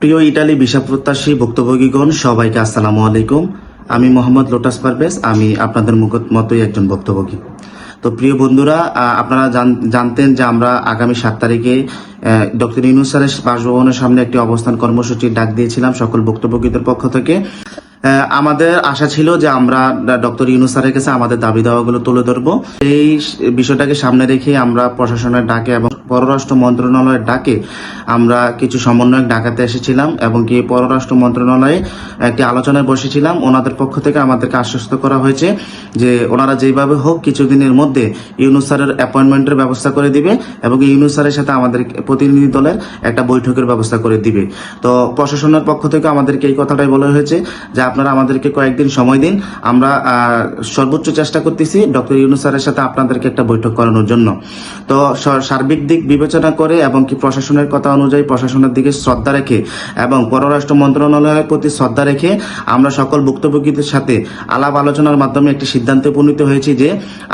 প্রিয় Italy visa প্রত্যাশী ভুক্তভোগীগণ, সবাইকে আসসালামু আলাইকুম। আমি মোহাম্মদ লোটাস পারভেজ, আমি আপনাদের মতোই একজন ভুক্তভোগী। তো প্রিয় বন্ধুরা আপনারা জান- জানতেন যে আমরা আগামী সাত তারিখে ডক্টর ইনুসারের বাসভবনের সামনে একটি অবস্থান কর্মসূচির ডাক দিয়েছিলাম সকল ভুক্তভোগীদের পক্ষ থেকে। আমাদের আশা ছিল যে আমরা ডক্টর ইউনুস স্যারের কাছে আমাদের দাবি দাওয়াগুলো তুলে ধরবো। এই বিষয়টাকে সামনে রেখে আমরা প্রশাসনের ডাকে এবং পররাষ্ট্র মন্ত্রণালয়ের ডাকে আমরা কিছু সমন্বয়ক ডাকাতে এসেছিলাম এবং কি পররাষ্ট্র মন্ত্রণালয়ে একটি আলোচনায় বসেছিলাম। ওনাদের পক্ষ থেকে আমাদেরকে আশ্বস্ত করা হয়েছে যে ওনারা যেভাবে হোক কিছুদিনের মধ্যে ইউনুস স্যারের অ্যাপয়েন্টমেন্টের ব্যবস্থা করে দিবে এবং ইউনুস স্যারের সাথে আমাদের প্রতিনিধি দলের একটা বৈঠকের ব্যবস্থা করে দিবে। তো প্রশাসনের পক্ষ থেকে আমাদেরকে এই কথাটাই বলা হয়েছে যে আপনারা আমাদেরকে কয়েকদিন সময় দিন। আমরা সর্বোচ্চ চেষ্টা করতেছি ডক্টর ইউনুস স্যারের সাথে আপনাদেরকে একটা বৈঠক করানোর জন্য। তো সার্বিক দিক বিবেচনা করে এবং কি প্রশাসনের কথা অনুযায়ী প্রশাসনের দিকে শ্রদ্ধা রেখে এবং পররাষ্ট্র মন্ত্রণালয়ের প্রতি শ্রদ্ধা রেখে আমরা সকল ভুক্তভোগীদের সাথে আলাপ আলোচনার মাধ্যমে একটি সিদ্ধান্তে উপনীত হয়েছি যে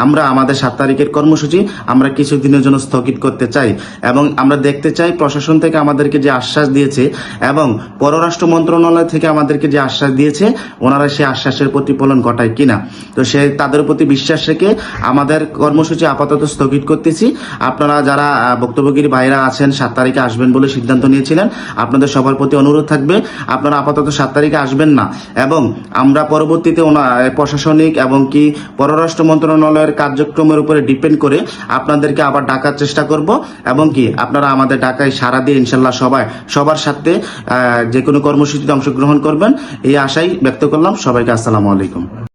আমরা আমাদের সাত তারিখের কর্মসূচি আমরা কিছুদিনের জন্য স্থগিত করতে চাই এবং আমরা দেখতে চাই প্রশাসন থেকে আমাদেরকে যে আশ্বাস দিয়েছে এবং পররাষ্ট্র মন্ত্রণালয় থেকে আমাদেরকে যে আশ্বাস দিয়েছে ওনারা সেই আশ্বাসের প্রতিফলন ঘটায় কিনা। তো সে তাদের প্রতি বিশ্বাস রেখে আমাদের কর্মসূচি আপাতত স্থগিত করতেছি। আপনারা যারা ভুক্তভোগীর বাইরা আছেন, সাত তারিখে আসবেন বলে সিদ্ধান্ত নিয়েছিলেন, আপনাদের সবার প্রতি অনুরোধ থাকবে, আপনারা আপাতত সাত তারিখে আসবেন না। এবং আমরা পরবর্তীতে প্রশাসনিক এবং কি পররাষ্ট্র মন্ত্রণালয়ের কার্যক্রমের উপরে ডিপেন্ড করে আপনাদেরকে আবার ডাকার চেষ্টা করব এবং কি আপনারা আমাদের ডাকায় সারা দিয়ে ইনশাল্লাহ সবাই, সবার সাথে যে কোনো কর্মসূচিতে অংশগ্রহণ করবেন। এই আশাই ব্যক্ত করলাম। সবাইকে আসসালামু আলাইকুম।